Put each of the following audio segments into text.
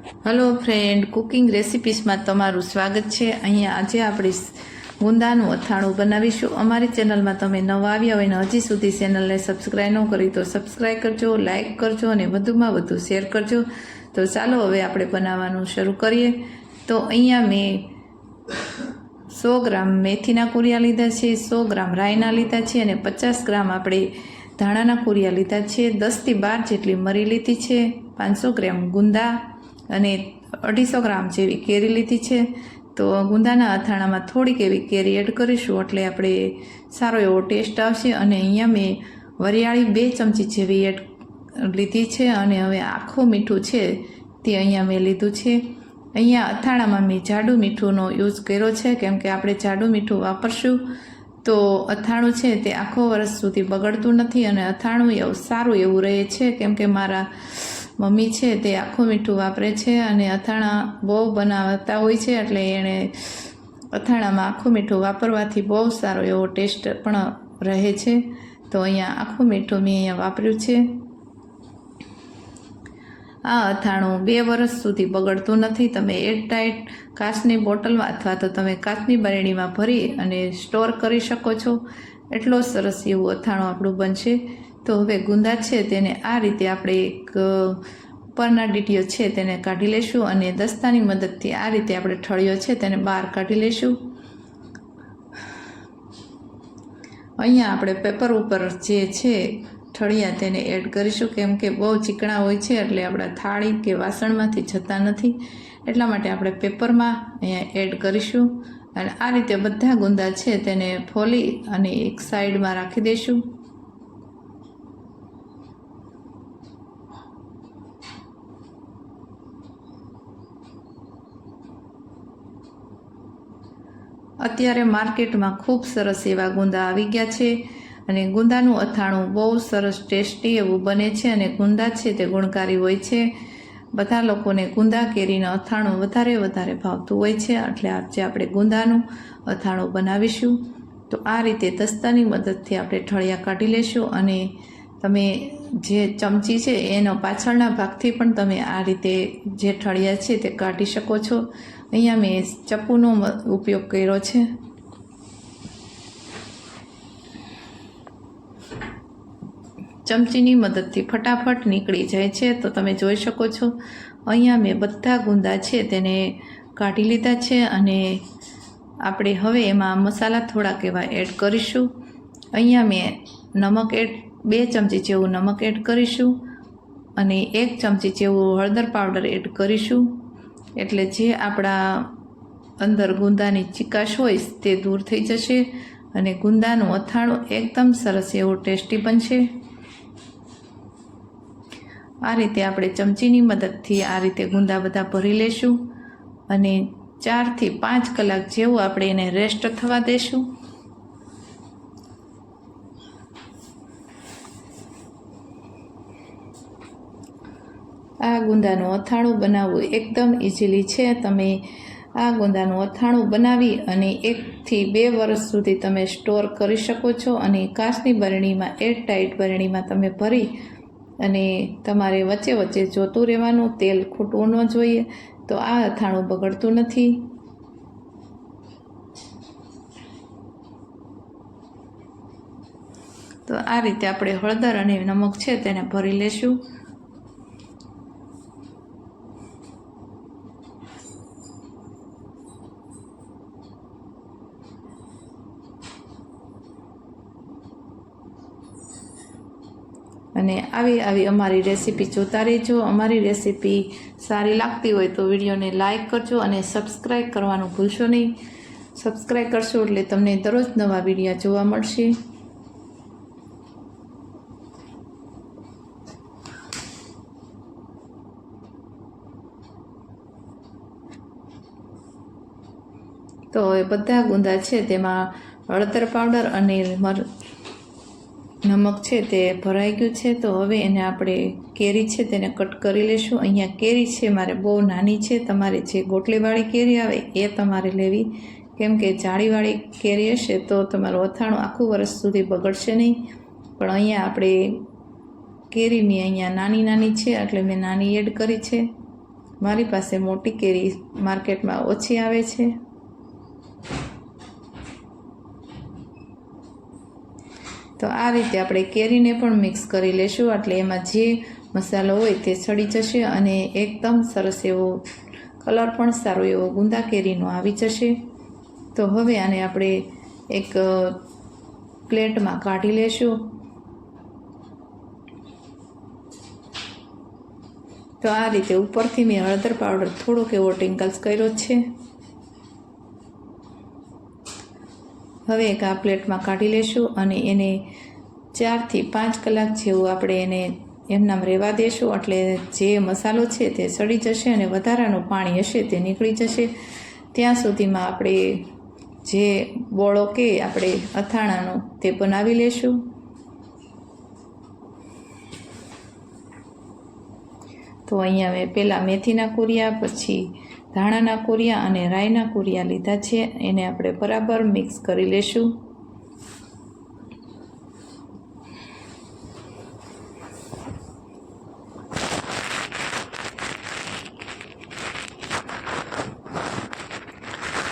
Hello friend cooking રેસિપીસમાં તમારું સ્વાગત છે. અહીંયા આજે આપણે ગુંદાનું અથાણું બનાવીશું. અમારી ચેનલમાં તમે નવા આવ્યા હોય ને હજી સુધી ચેનલને સબસ્ક્રાઈબ ન કરી તો સબસ્ક્રાઈબ કરજો લાઇક કરજો અને વધુમાં વધુ શેર કરજો. તો ચાલો હવે આપણે બનાવવાનું શરૂ કરીએ. તો અહીંયા મેં સો ગ્રામ મેથીના કુરિયા લીધા છે, સો ગ્રામ રાઈના લીધા છે અને પચાસ ગ્રામ આપણે ધાણાના કુરિયા લીધા છે. દસથી બાર જેટલી મરી લીધી છે. પાંચસો ગ્રામ ગુંદા. અને અઢીસો ગ્રામ જેવી કેરી લીધી છે. તો ગુંદાના અથાણામાં થોડીક એવી કેરી એડ કરીશું એટલે આપણે સારો એવો ટેસ્ટ આવશે. અને અહીંયા મેં વરિયાળી બે ચમચી જેવી એડ લીધી છે અને હવે આખું મીઠું છે તે અહીંયા મેં લીધું છે. અહીંયા અથાણામાં મેં જાડુ મીઠુંનો યુઝ કર્યો છે, કેમ કે આપણે જાડુ મીઠું વાપરશું. તો અથાણું છે તે આખો વર્ષ સુધી બગડતું નથી અને અથાણું એવું સારું એવું રહે છે, કેમ કે મારા મમ્મી છે તે આખું મીઠું વાપરે છે અને અથાણા બહુ બનાવતા હોય છે એટલે એણે અથાણામાં આખું મીઠું વાપરવાથી બહુ સારો એવો ટેસ્ટ પણ રહે છે. તો અહીંયા આખું મીઠું મેં અહીંયા વાપર્યું છે. આ અથાણું બે વર્ષ સુધી બગડતું નથી. તમે એરટાઈટ કાચની બોટલમાં અથવા તો તમે કાચની બરણીમાં ભરી અને સ્ટોર કરી શકો છો. એટલો સરસ એવું અથાણું આપણું બનશે. તો હવે ગુંદા છે તેને આ રીતે આપણે એક ઉપરના ડીટીઓ છે તેને કાઢી લેશું અને દસ્તાની મદદથી આ રીતે આપણે ઠળિયો છે તેને બહાર કાઢી લેશું અહીંયા આપણે પેપર ઉપર જે છે ઠળિયા તેને એડ કરીશું, કેમ કે બહુ ચીકણા હોય છે એટલે આપણા થાળી કે વાસણમાંથી જતા નથી. એટલા માટે આપણે પેપરમાં અહીંયા એડ કરીશું અને આ રીતે બધા ગુંદા છે તેને ફોલી અને એક સાઈડમાં રાખી દઈશું. અત્યારે માર્કેટમાં ખૂબ સરસ એવા ગુંદા આવી ગયા છે અને ગુંદાનું અથાણું બહુ સરસ ટેસ્ટી એવું બને છે અને ગુંદા છે તે ગુણકારી હોય છે. બધા લોકોને ગુંદા કેરીનું અથાણું વધારે વધારે ભાવતું હોય છે. એટલે આજે આપણે ગુંદાનું અથાણું બનાવીશું. તો આ રીતે દસ્તાની મદદથી આપણે ઠળિયા કાઢી લેશું અને તમે જે ચમચી છે એનો પાછળના ભાગથી પણ તમે આ રીતે જે ઠળિયા છે તે કાઢી શકો છો. અહીંયા મેં ચપ્પુનો ઉપયોગ કર્યો છે. ચમચીની મદદથી ફટાફટ નીકળી જાય છે, તો તમે જોઈ શકો છો. અહીંયા મેં બધા ગુંદા છે, તેને કાઢી લીધા છે અને આપણે હવે એમાં મસાલા થોડાક એવા એડ કરીશું. અહીંયા મેં નમક એડ બે ચમચી જેવું નમક એડ કરીશું અને એક ચમચી જેવું હળદર પાવડર એડ કરીશું. એટલે જે આપણા અંદર ગુંદાની ચિકાશ હોય તે દૂર થઈ જશે અને ગુંદાનું અથાણું એકદમ સરસ એવું ટેસ્ટી બનશે. આ રીતે આપણે ચમચીની મદદથી આ રીતે ગુંદા બધા ભરી લેશું અને ચારથી પાંચ કલાક જેવું આપણે એને રેસ્ટ થવા દેશું. આ ગુંદાનું અથાણું બનાવવું એકદમ ઇઝીલી છે. તમે આ ગુંદાનું અથાણું બનાવી અને એકથી બે વર્ષ સુધી તમે સ્ટોર કરી શકો છો અને કાચની બરણીમાં, એરટાઈટ બરણીમાં તમે ભરી અને તમારે વચ્ચે વચ્ચે જોતું રહેવાનું, તેલ ખૂટવું ન જોઈએ, તો આ અથાણું બગડતું નથી. તો આ રીતે આપણે હળદર અને નમક છે તેને ભરી લેશું. અને આવી આવી અમારી રેસીપી જોતા રહેજો. અમારી રેસીપી સારી લાગતી હોય તો વિડીયોને લાઇક કરજો અને સબસ્ક્રાઈબ કરવાનું ભૂલશો નહીં. સબસ્ક્રાઈબ કરશો એટલે તમને દરરોજ નવા વિડીયા જોવા મળશે. તો એ બધા ગુંદા છે. તેમાં હળદર પાવડર અને નમક છે તે ભરાઈ ગયું છે, તો હવે એને આપણે કેરી છે તેને કટ કરી લેશું. અહીંયા કેરી છે મારે બહુ નાની છે, તમારે જે ગોટલીવાળી કેરી આવે એ તમારે લેવી. કેમ કે જાળીવાળી કેરી હશે તો તમારું અથાણું આખું વર્ષ સુધી બગડશે નહીં. પણ અહીંયા આપણે કેરીની અહીંયા નાની નાની છે, એટલે મેં નાની એડ કરી છે. મારી પાસે મોટી કેરી માર્કેટમાં ઓછી આવે છે. તો આ રીતે આપણે કેરીને પણ મિક્સ કરી લેશું. એટલે એમાં જે મસાલો હોય તે સડી જશે અને એકદમ સરસ એવો કલર પણ સારો એવો ગુંદા કેરીનો આવી જશે. તો હવે આને આપણે એક પ્લેટમાં કાઢી લેશું. તો આ રીતે ઉપરથી મેં હળદર પાવડર થોડોક એવો ટિંકલ્સ કર્યો છે. હવે એક આ પ્લેટમાં કાઢી લેશું અને એને ચારથી પાંચ કલાક જેવું આપણે એને એમનામ રહેવા દેશું. એટલે જે મસાલો છે તે સડી જશે અને વધારાનું પાણી હશે તે નીકળી જશે. ત્યાં સુધીમાં આપણે જે બોળો કે આપણે અથાણાનો તે બનાવી લેશું. તો અહીંયા મેં પહેલાં મેથીના કુરિયા, પછી ધાણાના કુરિયા અને રાઈના કુરિયા લીધા છે. એને આપણે બરાબર મિક્સ કરી લેશું.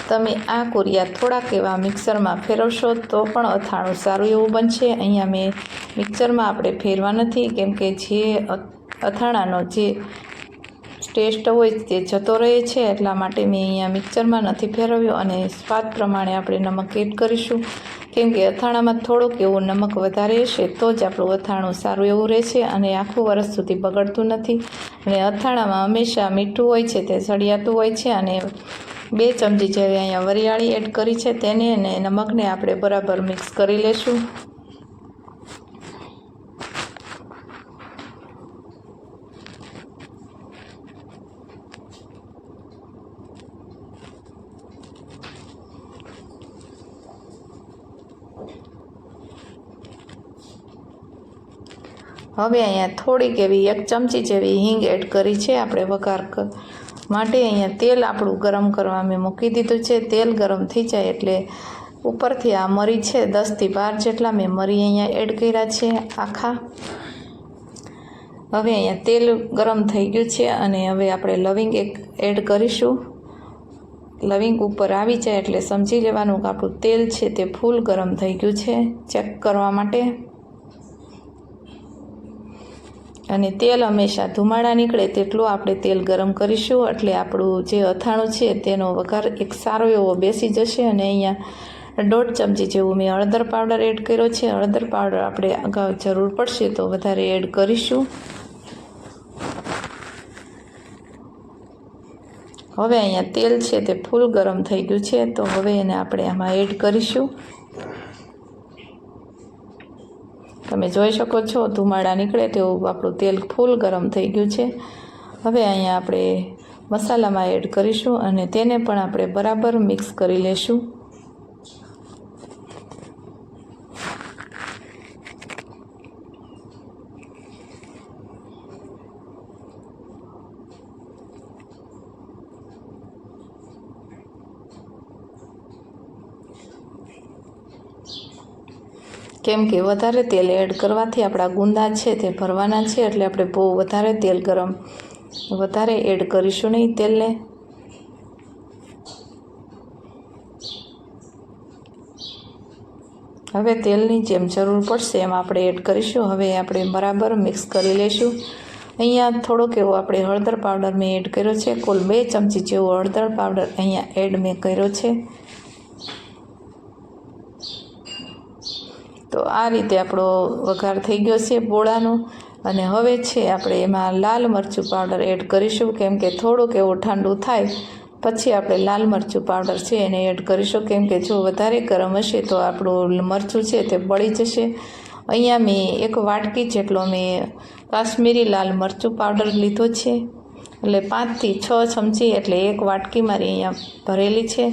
તમે આ કુરિયા થોડાક એવા મિક્સરમાં ફેરવશો તો પણ અથાણું સારું એવું બનશે. અહીંયા મેં મિક્સરમાં આપણે ફેરવા નથી, કેમ કે જે અથાણાનો જે ટેસ્ટ હોય તે જતો રહે છે, એટલા માટે મેં અહીંયા મિક્સરમાં નથી ફેરવ્યો અને સ્વાદ પ્રમાણે આપણે નમક એડ કરીશું. કેમ કે અથાણામાં થોડોક એવું નમક વધારે હશે, તો જ આપણું અથાણું સારું એવું રહેશે અને આખું વરસ સુધી બગડતું નથી. અને અથાણામાં હંમેશા મીઠું હોય છે, તે સળિયાતું હોય છે અને બે ચમચી જેવી અહીંયા વરિયાળી એડ કરી છે, તેને અને નમકને આપણે બરાબર મિક્સ કરી લેશું. હવે અહીંયા થોડીક એવી એક ચમચી જેવી હિંગ એડ કરી છે, આપણે વઘાર માટે અહીંયા તેલ આપણું ગરમ કરવા મેં મૂકી દીધું છે. તેલ ગરમ થઈ જાય એટલે ઉપરથી આ મરી છે, દસથી બાર જેટલા મેં મરી અહીંયા એડ કર્યા છે આખા. હવે અહીંયા તેલ ગરમ થઈ ગયું છે અને હવે આપણે લવિંગ એક એડ કરીશું. લવિંગ ઉપર આવી જાય એટલે સમજી લેવાનું કે આપણું તેલ છે તે ફૂલ ગરમ થઈ ગયું છે. ચેક કરવા માટે. અને તેલ હંમેશા ધુમાડા નીકળે તેટલું આપણે તેલ ગરમ કરીશું. એટલે આપણું જે અથાણું છે તેનો વઘાર એક સારો એવો બેસી જશે અને અહીંયા દોઢ ચમચી જેવું મેં હળદર પાવડર એડ કર્યો છે. હળદર પાવડર આપણે અગાઉ જરૂર પડશે તો વધારે એડ કરીશું. હવે અહીંયા તેલ છે તે ફૂલ ગરમ થઈ ગયું છે તો હવે એને આપણે આમાં એડ કરીશું. તમે જોઈ શકો છો, ધુમાડા નીકળે તેવું આપણું તેલ ફૂલ ગરમ થઈ ગયું છે. હવે અહીંયા આપણે મસાલામાં એડ કરીશું અને તેને પણ આપણે બરાબર મિક્સ કરી લેશું. કેમ કે વધારે તેલ એડ કરવાથી આપણા ગુંદા છે તે ભરવાના છે એટલે આપણે બહુ વધારે તેલ ગરમ, વધારે એડ કરીશું નહીં તેલને. હવે તેલની જેમ જરૂર પડશે એમ આપણે એડ કરીશું. હવે આપણે બરાબર મિક્સ કરી લઈશું. અહીંયા થોડોક એવો આપણે હળદર પાવડર મેં એડ કર્યો છે. કુલ બે ચમચી જેવો હળદર પાવડર અહીંયા એડ મેં કર્યો છે. તો આ રીતે આપણો વઘાર થઈ ગયો છે બોળાનો. અને હવે છે આપણે એમાં લાલ મરચું પાવડર એડ કરીશું, કેમ કે થોડુંક એવું ઠંડુ થાય. પછી આપણે લાલ મરચું પાવડર છે એને એડ કરીશું, કેમ કે જો વધારે ગરમ હશે તો આપણું મરચું છે તે બળી જશે. અહીંયા મેં એક વાટકી જેટલો મેં કાશ્મીરી લાલ મરચું પાવડર લીધો છે. એટલે પાંચથી છ ચમચી એટલે એક વાટકી મારી અહીંયા ભરેલી છે.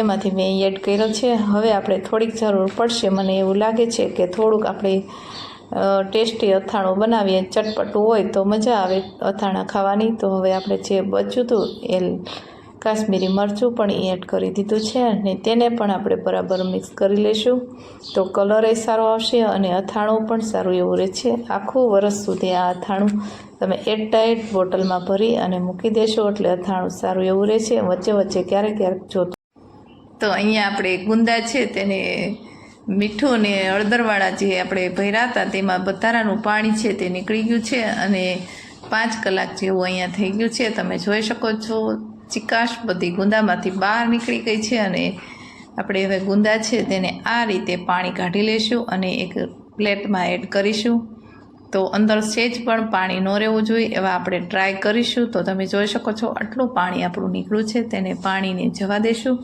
એમાંથી મેં એડ કર્યો છે. હવે આપણે થોડીક જરૂર પડશે. મને એવું લાગે છે કે થોડુંક આપણે ટેસ્ટી અથાણું બનાવીએ, ચટપટું હોય તો મજા આવે અથાણા ખાવાની. તો હવે આપણે જે બચ્યું હતું એ કાશ્મીરી મરચું પણ એડ કરી દીધું છે અને તેને પણ આપણે બરાબર મિક્સ કરી લઈશું. તો કલર સારો આવશે અને અથાણું પણ સારું એવું રહે છે આખું વરસ સુધી આ અથાણું તમે એરટાઈટ બોટલમાં ભરી અને મૂકી દેશો એટલે અથાણું સારું એવું રહેશે. વચ્ચે વચ્ચે ક્યારેક ક્યારેક જો તો અહીંયા આપણે ગુંદા છે, તેને મીઠું ને હળદરવાળા જે આપણે ભર્યા હતા, તેમાં વધારાનું પાણી છે તે નીકળી ગયું છે અને પાંચ કલાક જેવું અહીંયા થઈ ગયું છે. તમે જોઈ શકો છો, ચિકાશ બધી ગુંદામાંથી બહાર નીકળી ગઈ છે અને આપણે હવે ગુંદા છે, તેને આ રીતે પાણી કાઢી લઈશું અને એક પ્લેટમાં એડ કરીશું. તો અંદર સેજ પણ પાણી ન રહેવું જોઈએ, એવા આપણે ટ્રાય કરીશું. તો તમે જોઈ શકો છો, આટલું પાણી આપણું નીકળ્યું છે, તેને પાણીને જવા દેશું.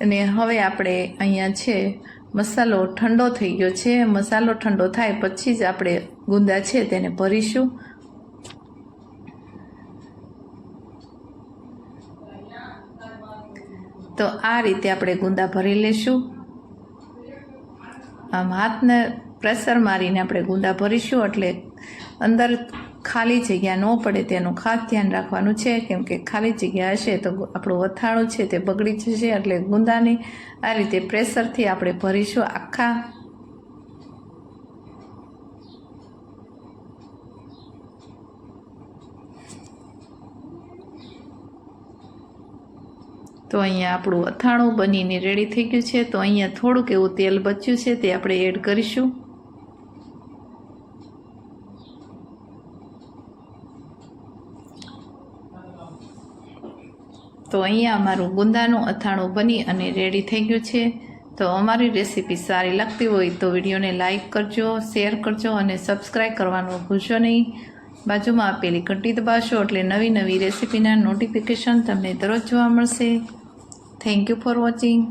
અને હવે આપણે અહીંયા છે, મસાલો ઠંડો થઈ ગયો છે. મસાલો ઠંડો થાય પછી જ આપણે ગુંદા છે તેને ભરીશું. તો આ રીતે આપણે ગુંદા ભરી લેશું. આમ હાથને પ્રેશર મારીને આપણે ગુંદા ભરીશું એટલે અંદર ખાલી જગ્યા ન પડે તેનું ખાસ ધ્યાન રાખવાનું છે. કેમ કે ખાલી જગ્યા હશે તો આપણું વથાણું છે તે બગડી જશે એટલે ગુંદાને આ રીતે પ્રેશરથી આપણે ભરીશું આખા તો અહીંયા આપણું અથાણું બનીને રેડી થઈ ગયું છે. તો અહીંયા થોડુંક એવું તેલ બચ્યું છે તે આપણે એડ કરીશું. તો અહીંયા અમારું ગુંદાનું અથાણું બની અને રેડી થઈ ગયું છે. તો અમારી રેસીપી સારી લાગતી હોય તો વિડીયોને લાઇક કરજો શેર કરજો અને સબસ્ક્રાઈબ કરવાનું ભૂલશો નહીં. બાજુમાં આપેલી ઘંટી દબાવશો એટલે નવી નવી રેસીપીના નોટિફિકેશન તમને દરરોજ જોવા મળશે. Thank you for watching